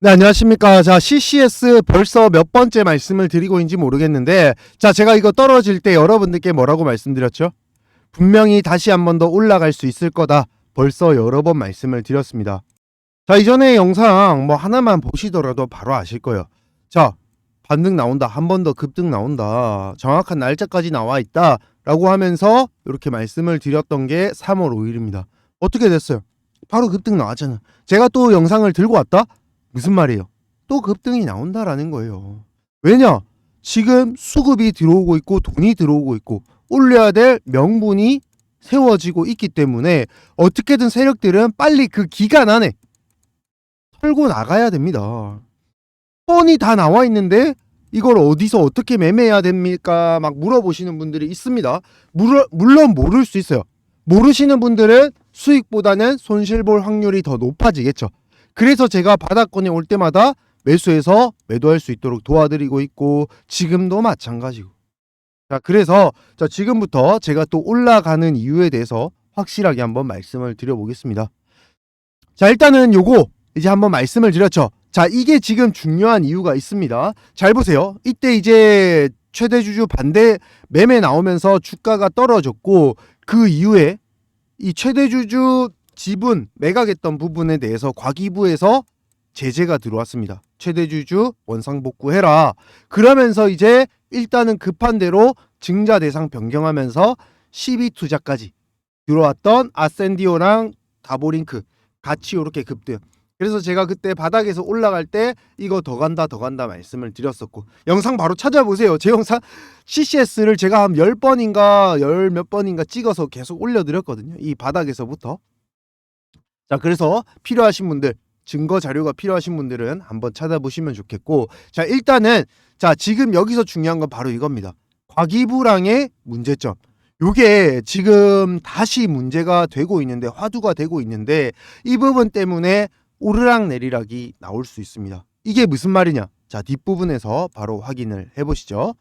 네, 안녕하십니까. 자, CCS 벌써 몇 번째 말씀을 드리고 있는지 모르겠는데, 자, 제가 이거 떨어질 때 여러분들께 뭐라고 말씀드렸죠? 분명히 다시 한 번 더 올라갈 수 있을 거다. 벌써 여러 번 말씀을 드렸습니다. 자, 이전에 영상 뭐 하나만 보시더라도 바로 아실 거예요. 자, 반등 나온다. 한 번 더 급등 나온다. 정확한 날짜까지 나와 있다. 라고 하면서 이렇게 말씀을 드렸던 게 3월 5일입니다. 어떻게 됐어요? 바로 급등 나왔잖아. 제가 또 영상을 들고 왔다? 무슨 말이에요? 또 급등이 나온다라는 거예요. 왜냐? 지금 수급이 들어오고 있고 돈이 들어오고 있고 올려야 될 명분이 세워지고 있기 때문에 어떻게든 세력들은 빨리 그 기간 안에 털고 나가야 됩니다. 뻔히 다 나와 있는데 이걸 어디서 어떻게 매매해야 됩니까? 막 물어보시는 분들이 있습니다. 물어, 물론 모를 수 있어요. 모르시는 분들은 수익보다는 손실 볼 확률이 더 높아지겠죠. 그래서 제가 바닥권에 올 때마다 매수해서 매도할 수 있도록 도와드리고 있고 지금도 마찬가지고. 자, 그래서 자, 지금부터 제가 또 올라가는 이유에 대해서 확실하게 한번 말씀을 드려보겠습니다. 자, 일단은 요거 이제 한번 말씀을 드렸죠. 자, 이게 지금 중요한 이유가 있습니다. 잘 보세요. 이때 이제 최대 주주 반대 매매 나오면서 주가가 떨어졌고 그 이후에 이 최대 주주 지분 매각했던 부분에 대해서 과기부에서 제재가 들어왔습니다. 최대 주주 원상 복구해라. 그러면서 이제 일단은 급한 대로 증자 대상 변경하면서 12 투자까지 들어왔던 아센디오랑 다보링크 같이 이렇게 급등. 그래서 제가 그때 바닥에서 올라갈 때 이거 더 간다 더 간다 말씀을 드렸었고 영상 바로 찾아보세요. 제 영상 CCS를 제가 한 10번인가 열몇 번인가 찍어서 계속 올려드렸거든요. 이 바닥에서부터. 자, 그래서 필요하신 분들, 증거 자료가 필요하신 분들은 한번 찾아보시면 좋겠고, 자, 일단은, 자, 지금 여기서 중요한 건 바로 이겁니다. 과기부랑의 문제점. 요게 지금 다시 문제가 되고 있는데, 화두가 되고 있는데, 이 부분 때문에 오르락 내리락이 나올 수 있습니다. 이게 무슨 말이냐? 자, 뒷부분에서 바로 확인을 해 보시죠.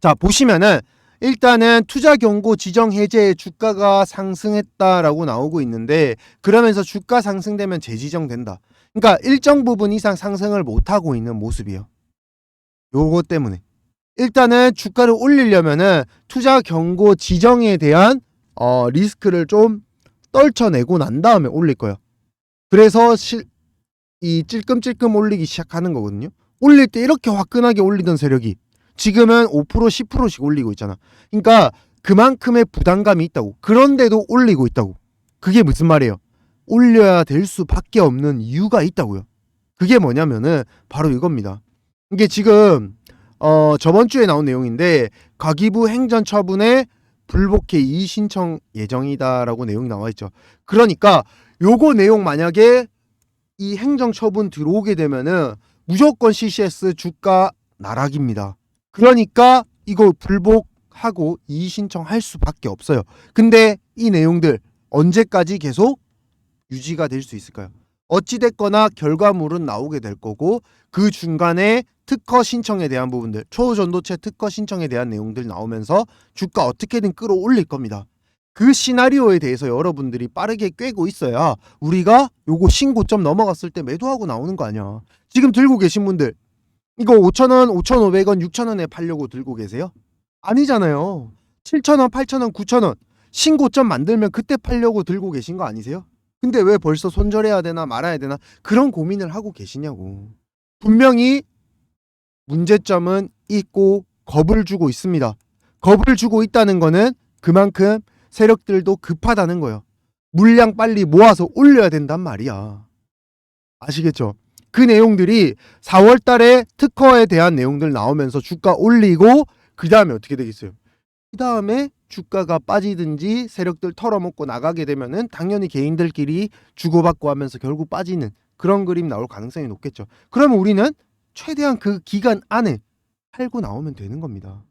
자, 보시면은, 일단은 투자 경고 지정 해제에 주가가 상승했다라고 나오고 있는데 그러면서 주가 상승되면 재지정된다. 그러니까 일정 부분 이상 상승을 못 하고 있는 모습이에요. 요거 때문에 일단은 주가를 올리려면은 투자 경고 지정에 대한 어, 리스크를 좀 떨쳐내고 난 다음에 올릴 거예요. 그래서 실, 이 찔끔찔끔 올리기 시작하는 거거든요. 올릴 때 이렇게 화끈하게 올리던 세력이 지금은 5% 10%씩 올리고 있잖아. 그러니까 그만큼의 부담감이 있다고. 그런데도 올리고 있다고. 그게 무슨 말이에요? 올려야 될 수밖에 없는 이유가 있다고요. 그게 뭐냐면은 바로 이겁니다. 이게 지금 어 저번 주에 나온 내용인데 과기부 행정 처분에 불복해 이의 신청 예정이다라고 내용이 나와 있죠. 그러니까 요거 내용 만약에 이 행정 처분 들어오게 되면은 무조건 CCS 주가 나락입니다. 그러니까 이거 불복하고 이의 신청할 수밖에 없어요. 근데 이 내용들 언제까지 계속 유지가 될 수 있을까요? 어찌됐거나 결과물은 나오게 될 거고 그 중간에 특허 신청에 대한 부분들 초전도체 특허 신청에 대한 내용들 나오면서 주가 어떻게든 끌어올릴 겁니다. 그 시나리오에 대해서 여러분들이 빠르게 꿰고 있어야 우리가 요거 신고점 넘어갔을 때 매도하고 나오는 거 아니야. 지금 들고 계신 분들 이거 5,000원, 5,500원, 6,000원에 팔려고 들고 계세요? 아니잖아요. 7,000원, 8,000원, 9,000원 신고점 만들면 그때 팔려고 들고 계신 거 아니세요? 근데 왜 벌써 손절해야 되나 말아야 되나 그런 고민을 하고 계시냐고. 분명히 문제점은 있고 겁을 주고 있습니다. 겁을 주고 있다는 거는 그만큼 세력들도 급하다는 거예요. 물량 빨리 모아서 올려야 된단 말이야. 아시겠죠? 그 내용들이 4월 달에 특허에 대한 내용들 나오면서 주가 올리고 그 다음에 어떻게 되겠어요? 그 다음에 주가가 빠지든지 세력들 털어먹고 나가게 되면은 당연히 개인들끼리 주고받고 하면서 결국 빠지는 그런 그림 나올 가능성이 높겠죠. 그러면 우리는 최대한 그 기간 안에 팔고 나오면 되는 겁니다.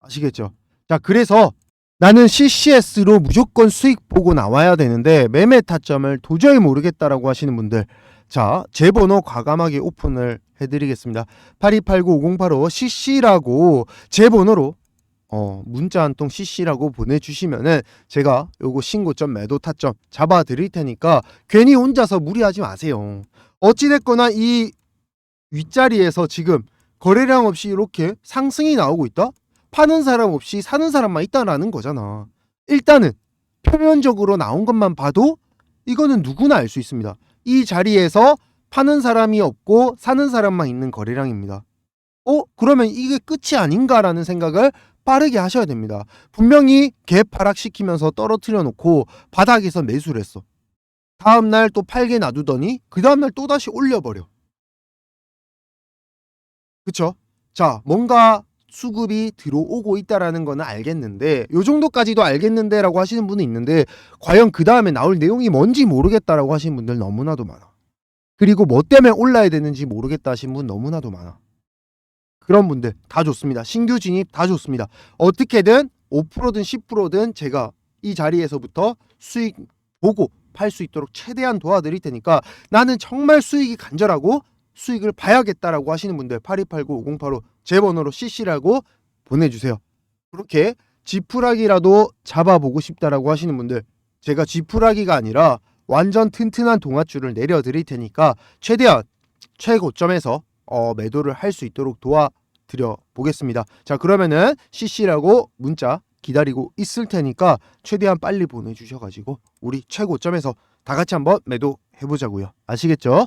아시겠죠? 자, 그래서 나는 CCS로 무조건 수익 보고 나와야 되는데 매매 타점을 도저히 모르겠다라고 하시는 분들 자, 제 번호 과감하게 오픈을 해드리겠습니다. 8289-5085 CC라고 제 번호로 어, 문자 한 통 CC라고 보내주시면은 제가 요거 신고점 매도 타점 잡아 드릴 테니까 괜히 혼자서 무리하지 마세요. 어찌됐거나 이 윗자리에서 지금 거래량 없이 이렇게 상승이 나오고 있다? 파는 사람 없이 사는 사람만 있다라는 거잖아. 일단은 표면적으로 나온 것만 봐도 이거는 누구나 알 수 있습니다. 이 자리에서 파는 사람이 없고 사는 사람만 있는 거래량입니다. 어? 그러면 이게 끝이 아닌가라는 생각을 빠르게 하셔야 됩니다. 분명히 갭 하락시키면서 떨어뜨려 놓고 바닥에서 매수를 했어. 다음 날 또 팔게 놔두더니 그 다음 날 또 다시 올려버려. 그쵸? 자, 뭔가 수급이 들어오고 있다라는 거는 알겠는데 요 정도까지도 알겠는데라고 하시는 분은 있는데 과연 그 다음에 나올 내용이 뭔지 모르겠다라고 하시는 분들 너무나도 많아. 그리고 뭐 때문에 올라야 되는지 모르겠다 하시는 분 너무나도 많아. 그런 분들 다 좋습니다. 신규 진입 다 좋습니다. 어떻게든 5%든 10%든 제가 이 자리에서부터 수익 보고 팔 수 있도록 최대한 도와드릴 테니까 나는 정말 수익이 간절하고 수익을 봐야겠다라고 하시는 분들 8289-5085 제 번호로 CC라고 보내주세요. 그렇게 지푸라기라도 잡아보고 싶다라고 하시는 분들 제가 지푸라기가 아니라 완전 튼튼한 동아줄을 내려드릴 테니까 최대한 최고점에서 어, 매도를 할 수 있도록 도와드려 보겠습니다. 자 그러면은 CC라고 문자 기다리고 있을 테니까 최대한 빨리 보내주셔가지고 우리 최고점에서 다 같이 한번 매도 해보자고요. 아시겠죠?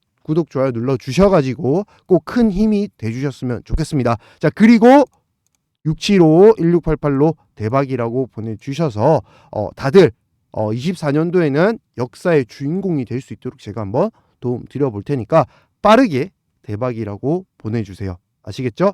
구독 좋아요 눌러 주셔가지고 꼭 큰 힘이 돼주셨으면 좋겠습니다. 자 그리고 6755-1688로 대박이라고 보내주셔서 어, 다들 어, 24년도에는 역사의 주인공이 될 수 있도록 제가 한번 도움 드려볼 테니까 빠르게 대박이라고 보내주세요. 아시겠죠?